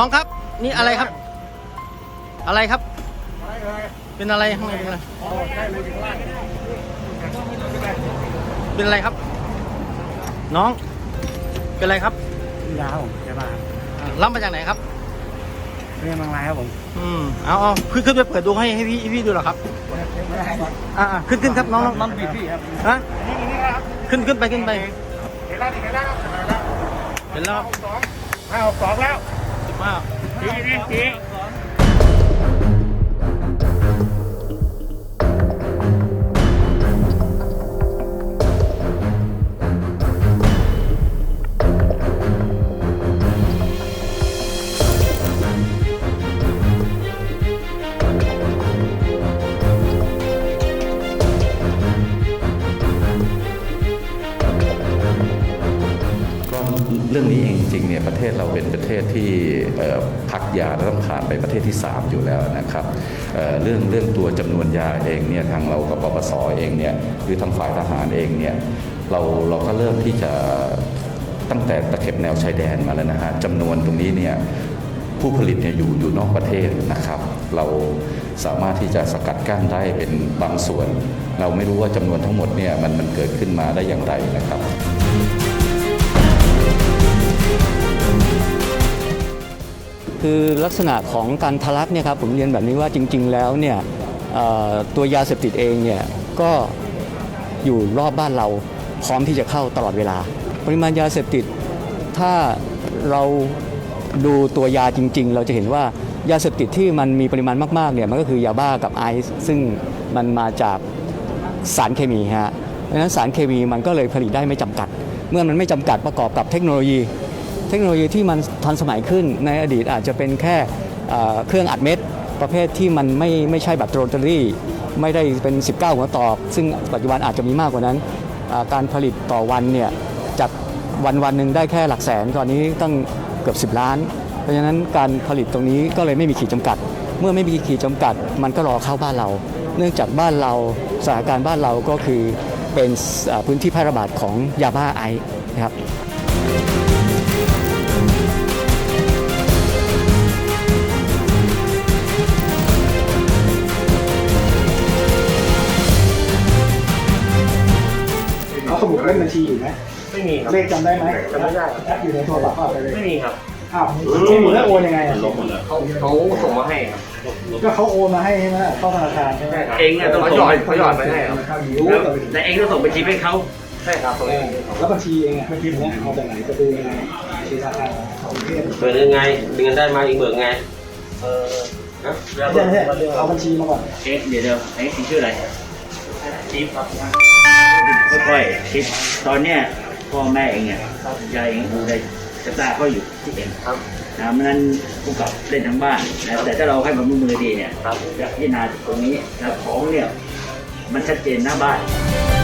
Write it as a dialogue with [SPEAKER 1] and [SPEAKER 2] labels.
[SPEAKER 1] น้องครับ นี่อะไรครับ อะไรครับเป็นอะไรข้างในเป็นอะไรเป็นอะไรครับ น้อง เป็นอะไรครับ
[SPEAKER 2] ยาครับผมใช่ป่ะ
[SPEAKER 1] อ่ารับมาจากไหนครับ
[SPEAKER 2] เรียนบางรายครับผม
[SPEAKER 1] อืมเอาเอาขึ้นขึ้นไปเปิดดูให้ให้พี่ให้พี่ดูเหรอครับ
[SPEAKER 2] ไม่ได้ครับ
[SPEAKER 1] อ่าอ่าขึ้นขึ้นครับน้องน้อง
[SPEAKER 2] มันบิดพี่ครับ
[SPEAKER 1] ฮะขึ้นขึ้นไปขึ้นไป
[SPEAKER 3] เห็นแล้วเห็นแล้ว
[SPEAKER 1] เห็นแล้วครับ
[SPEAKER 3] สองห้าหกสองแล้ว
[SPEAKER 1] สิบห้า
[SPEAKER 3] ทีนะ
[SPEAKER 4] ดี เรื่องนี้เองจริงเนี่ยประเทศเราเป็นประเทศที่พักยาแล้วต้องผ่านไปประเทศที่ 3 อยู่แล้วนะครับเเรื่องเรื่องตัวจำนวนยาเองเนี่ยทางเรากับปปสเองเนี่ยหรือทางฝ่ายทหารเองเนี่ยเราเราก็เริ่มที่จะตั้งแต่ตะเข็บแนวชายแดนมาแล้วนะฮะจำนวนตรงนี้เนี่ยผู้ผลิตเนี่ยอยู่อยู่นอกประเทศนะครับ เราสามารถที่จะสกัดกั้นได้เป็นบางส่วน เราไม่รู้ว่าจำนวนทั้งหมดเนี่ยมันมันเกิดขึ้นมาได้อย่างไรนะครับ
[SPEAKER 5] คือลักษณะของการทะลักเนี่ยครับผมเรียนแบบนี้ว่าจริง ๆ แล้วเนี่ยตัวยาเสพติดเองเนี่ยก็อยู่รอบบ้านเราพร้อมที่จะเข้าตลอดเวลา ปริมาณยาเสพติด ถ้าเราดูตัวยาจริง ๆ เราจะเห็นว่ายาเสพติดที่มันมีปริมาณมากๆเนี่ยมันก็คือยาบ้ากับไอซ์ซึ่งมันมาจากสารเคมีฮะดังนั้นสารเคมีมันก็เลยผลิตได้ไม่จำกัด เมื่อมันไม่จำกัดประกอบกับเทคโนโลยี เทคโนโลยีที่มันทันสมัยขึ้นในอดีตอาจจะเป็นแค่เครื่องอัดเม็ด ประเภทที่มันไม่ไม่ใช่แบบโรตารี่ ไม่ได้เป็น 19 หัวต่อซึ่งปัจจุบันอาจจะมีมากกว่านั้น การผลิตต่อวันเนี่ยจากวันวันหนึ่งได้แค่หลักแสนตอนนี้ตั้งเกือบ 10 ล้าน เพราะฉะนั้นการผลิตตรงนี้ก็เลยไม่มีขีดจำกัด เมื่อไม่มีขีดจำกัด มันก็รอเข้าบ้านเรา เนื่องจากบ้านเราสถานการณ์บ้านเราก็คือเป็นพื้นที่แพร่ระบาดของยาบ้าไอนะครับ
[SPEAKER 2] สมุดเลขบัญชีอยู่ไหม
[SPEAKER 3] ไม่มีครับ
[SPEAKER 2] เลขจำได้ไหม
[SPEAKER 3] จำไม่ได้
[SPEAKER 2] แอปอยู่ในโทรศัพท์เอาไปเลย
[SPEAKER 3] ไม่มีครับ
[SPEAKER 2] อ้าวไม่มีแล้วโอนยังไงอะ
[SPEAKER 3] เขาเขาส่งมาให้ครับ
[SPEAKER 2] ก็เขาโอนมาให้ใช่ไหมเข้าธนาคารใช่ไหม
[SPEAKER 3] เองเนี่ยต้องเขาหยอดเขาหยอดมาให้ครับ
[SPEAKER 2] รู้
[SPEAKER 3] แล้ว
[SPEAKER 2] แต่เป็น
[SPEAKER 3] แต่เองต้องส่งบัญชีให้เขาใช่ครับตรงนี้
[SPEAKER 2] แล้วบัญชีเองอะบัญชีเนี้ยเอาจากไหนจะดูยังไงบัญชีธนาคารของประเทศ
[SPEAKER 6] เบิกยังไงมีเงินได้มาอีกเบิกไง
[SPEAKER 3] เออ
[SPEAKER 6] นะ
[SPEAKER 2] ไม่ใช่ไม่ใช่เอาบัญชีมาก่อน
[SPEAKER 7] เอ๊ะเดี๋ยวเดี๋ยวไอ้คุณชื่ออะไร
[SPEAKER 3] จิ๊บครับ
[SPEAKER 7] ค่อยๆคิดตอนเนี้ยพ่อแม่เองเนี่ยยายเองดูได้สตาร์ก็อยู่ที่เอง
[SPEAKER 3] ครับ
[SPEAKER 7] นะเพราะฉะนั้นผู้กับเล่นทั้งบ้านนะแต่ถ้าเราให้ความร่วมมือดีเนี่ย
[SPEAKER 3] ครับ
[SPEAKER 7] จะพิจารณาตรงนี้นะของเนี่ยมันชัดเจนหน้าบ้าน
[SPEAKER 3] ค